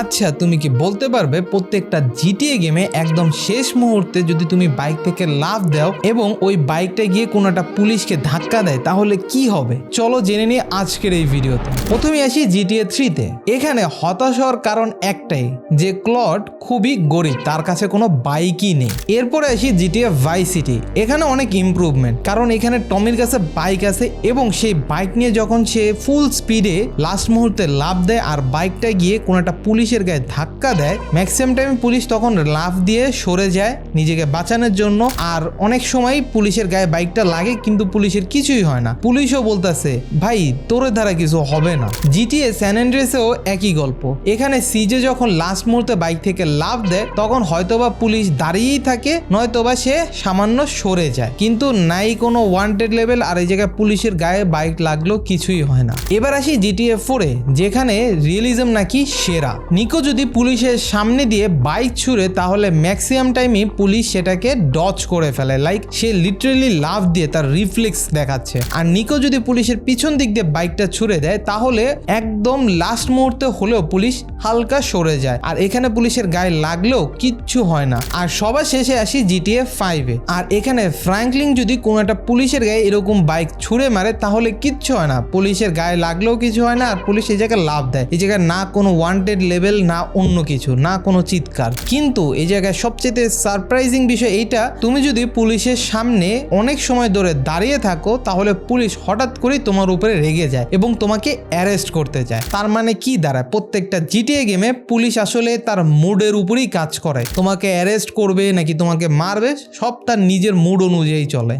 আচ্ছা তুমি কি বলতে পারবে প্রত্যেকটা জিটিএ গেমে একদম শেষ মুহূর্তে যদি তুমি বাইক থেকে লাভ দাও এবং ওই বাইকটা গিয়ে কোনো একটা পুলিশকে ধাক্কা দেয়, তাহলে কি হবে? চলো জেনে নিই আজকের এই ভিডিওতে। প্রথমে আসি জিটিএ থ্রিতে এখানে হতাশ হওয়ার কারণ একটাই, যে ক্লড খুবই গরিব, তার কাছে কোনো বাইকই নেই। এরপরে আসি জিটিএ ভাই সিটি এখানে অনেক ইমপ্রুভমেন্ট কারণ এখানে টমির কাছে বাইক আছে এবং সেই বাইক নিয়ে যখন সে ফুল স্পিডে লাস্ট মুহূর্তে লাভ দেয় আর বাইকটা গিয়ে কোনো একটা পুলিশের গায়ে ধাক্কা দেয়। ম্যাক্সিমাম টাইম পুলিশ তখন লাভ দিয়ে সরে যায় নিজেকে বাঁচানোর জন্য। আর অনেক সময় পুলিশের গায়ে বাইকটা লাগে, কিন্তু পুলিশের কিছুই হয় না। পুলিশও বলতেছে, ভাই তোর দ্বারা কিছু হবে না। জিটিএ স্যান অ্যান্ড্রেসেও একই গল্প। এখানে সিজে যখন লাস্ট মুহূর্তে বাইক থেকে লাভ দেয়, তখন হয়তোবা পুলিশ দাঁড়িয়েই থাকে, নয়তোবা সে সামান্য সরে যায়। কিন্তু নাই কোনো ওয়ান্টেড লেভেল আর এই জায়গায় পুলিশের গায়ে বাইক লাগলেও কিছুই হয় না। এবার আসি জিটিএ ফোরে যেখানে রিয়েলিজম নাকি সেরা। নিকো যদি পুলিশের সামনে দিয়ে বাইক ছুড়ে, তাহলে ম্যাক্সিমাম টাইমই পুলিশ সেটাকে ডচ করে ফেলে। লাইক সে লিটারেলি লাভ দিয়ে তার রিফ্লেক্স দেখাচ্ছে। আর নিকো যদি পুলিশের পিছন দিক দিয়ে বাইকটা ছুড়ে দেয়, তাহলে একদম লাস্ট মুহূর্তে হলেও পুলিশ হালকা সরে যায়। আর এখানে পুলিশের গায়ে লাগলেও কিচ্ছু হয় না। আর সবার শেষে আসি জিটিএ ফাইভে আর এখানে ফ্র্যাঙ্কলিং যদি কোনো একটা পুলিশের গায়ে এরকম বাইক ছুঁড়ে মারে, তাহলে কিচ্ছু হয় না। পুলিশের গায়ে লাগলেও কিছু হয় না, আর পুলিশ এই জায়গায় লাভ দেয়। এই জায়গায় না কোনো ওয়ান্টেড লেভেল না অন্য কিছু, না কোনো চিৎকার। কিন্তু এই জায়গায় সবচেয়ে সারপ্রাইজিং বিষয় এইটা, তুমি যদি পুলিশের সামনে অনেক সময় ধরে দাঁড়িয়ে থাকো, তাহলে পুলিশ হঠাৎ করেই তোমার উপরে রেগে যায় এবং তোমাকে অ্যারেস্ট করতে চায় তার মানে কি দাঁড়ায়? প্রত্যেকটা জিটিএ গেমে পুলিশ আসলে তার মুডের উপরেই কাজ করে। তোমাকে অ্যারেস্ট করবে নাকি তোমাকে মারবে, সব তার নিজের মুড অনুযায়ী চলে।